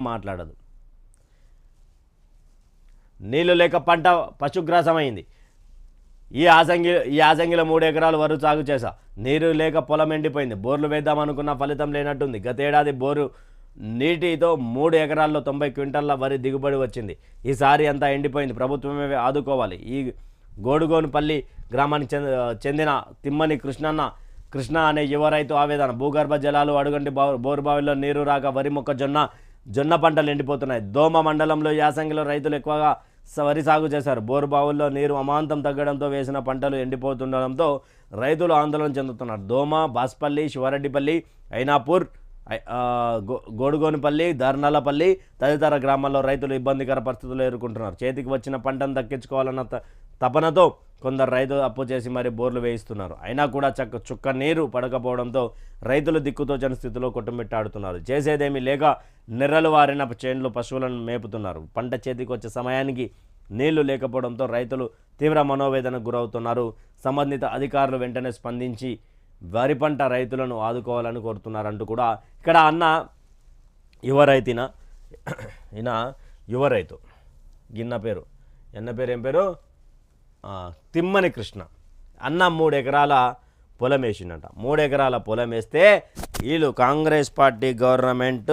మాట్లాడదు. నీళ్ళు లేక పంట పశుగ్రాసమైంది. ఈ ఆసంగి ఈ ఆసంగిలో మూడు ఎకరాలు వరు సాగు చేశా. నీరు లేక పొలం ఎండిపోయింది. బోర్లు వేద్దాం అనుకున్న ఫలితం లేనట్టుంది. గతేడాది బోరు నీటితో మూడు ఎకరాల్లో తొంభై క్వింటల్ల వరి దిగుబడి వచ్చింది. ఈసారి అంతా ఎండిపోయింది. ప్రభుత్వమే ఆదుకోవాలి. ఈ గోడుగోనుపల్లి గ్రామానికి చెందిన తిమ్మని కృష్ణన్న కృష్ణ అనే యువ రైతు ఆవేదన. భూగర్భ జలాలు అడుగంటి బా బోరుబావిలో నీరు రాక వరి మొక్కజొన్న జొన్న పంటలు ఎండిపోతున్నాయి. దోమ మండలంలో యాసంగిలో రైతులు ఎక్కువగా వరి సాగు చేశారు. బోరు బావుల్లో నీరు అమాంతం తగ్గడంతో వేసిన పంటలు ఎండిపోతుండడంతో రైతులు ఆందోళన చెందుతున్నారు. దోమ బాస్పల్లి శివారెడ్డిపల్లి ఐనాపూర్ గో- గోడుగోనిపల్లి ధర్నాలపల్లి తదితర గ్రామాల్లో రైతులు ఇబ్బందికర పరిస్థితులు ఎదుర్కొంటున్నారు. చేతికి వచ్చిన పంటను దక్కించుకోవాలన్న త- తపనతో కొందరు రైతులు అప్పు చేసి మరి బోర్లు వేయిస్తున్నారు. అయినా కూడా చక్క చుక్క నీరు పడకపోవడంతో రైతులు దిక్కుతోచని స్థితిలో కొట్టుమిట్టాడుతున్నారు. చేసేదేమీ లేక నెర్రలు వారిన చేన్లు పశువులను మేపుతున్నారు. పంట చేతికి వచ్చే సమయానికి నీళ్ళు లేకపోవడంతో రైతులు తీవ్ర మనోవేదనకు గురవుతున్నారు. సంబంధిత అధికారులు వెంటనే స్పందించి వరి పంట రైతులను ఆదుకోవాలని కోరుతున్నారంటూ కూడా ఇక్కడ అన్న యువ రైతిన ఈయన యువ రైతు. గిన్న పేరు. ఎన్న పేరు ఏం పేరు? తిమ్మని కృష్ణ. అన్న మూడు ఎకరాల పొలం వేసిండట. మూడు ఎకరాల పొలం వేస్తే వీళ్ళు కాంగ్రెస్ పార్టీ గవర్నమెంట్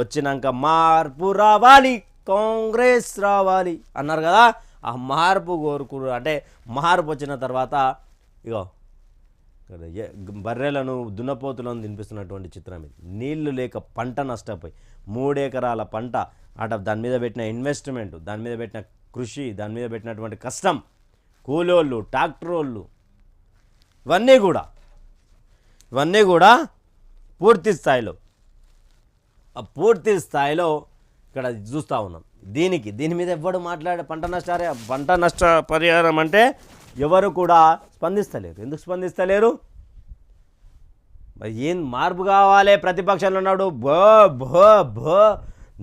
వచ్చినాక మార్పు రావాలి కాంగ్రెస్ రావాలి అన్నారు కదా. ఆ మార్పు కోరుకురు అంటే మార్పు వచ్చిన తర్వాత ఇగో బర్రెలను దున్నపోతులను తినిపిస్తున్నటువంటి చిత్రం ఇది. నీళ్ళు లేక పంట నష్టపోయి మూడెకరాల పంట అట దాని మీద పెట్టిన ఇన్వెస్ట్మెంట్ దాని మీద పెట్టిన కృషి దాని మీద పెట్టినటువంటి కష్టం కూలోళ్ళు ట్రాక్టరోళ్ళు ఇవన్నీ కూడా ఇవన్నీ కూడా పూర్తి స్థాయిలో. ఆ పూర్తి స్థాయిలో ఇక్కడ చూస్తూ ఉన్నాం. దీనికి దీని మీద ఎవ్వడు మాట్లాడే పంట నష్టారే పంట నష్ట పరిహారం అంటే ఎవరు కూడా స్పందిస్తలేరు. ఎందుకు స్పందిస్తలేరు? మరి ఏం మార్పు కావాలి? ప్రతిపక్షంలో ఉన్నాడు. బో భో భో.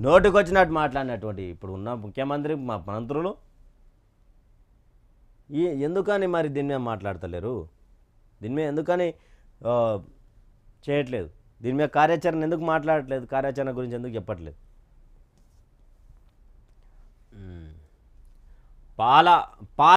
నోటికొచ్చినట్టు మాట్లాడినటువంటి ఇప్పుడు ఉన్న ముఖ్యమంత్రి మా మంత్రులు. ఈ ఎందుకని మరి దీని మీద మాట్లాడతలేరు? దీని మీద ఎందుకని చేయట్లేదు? దీని మీద కార్యాచరణ ఎందుకు మాట్లాడట్లేదు కార్యాచరణ గురించి ఎందుకు చెప్పట్లేదు. పాల పాల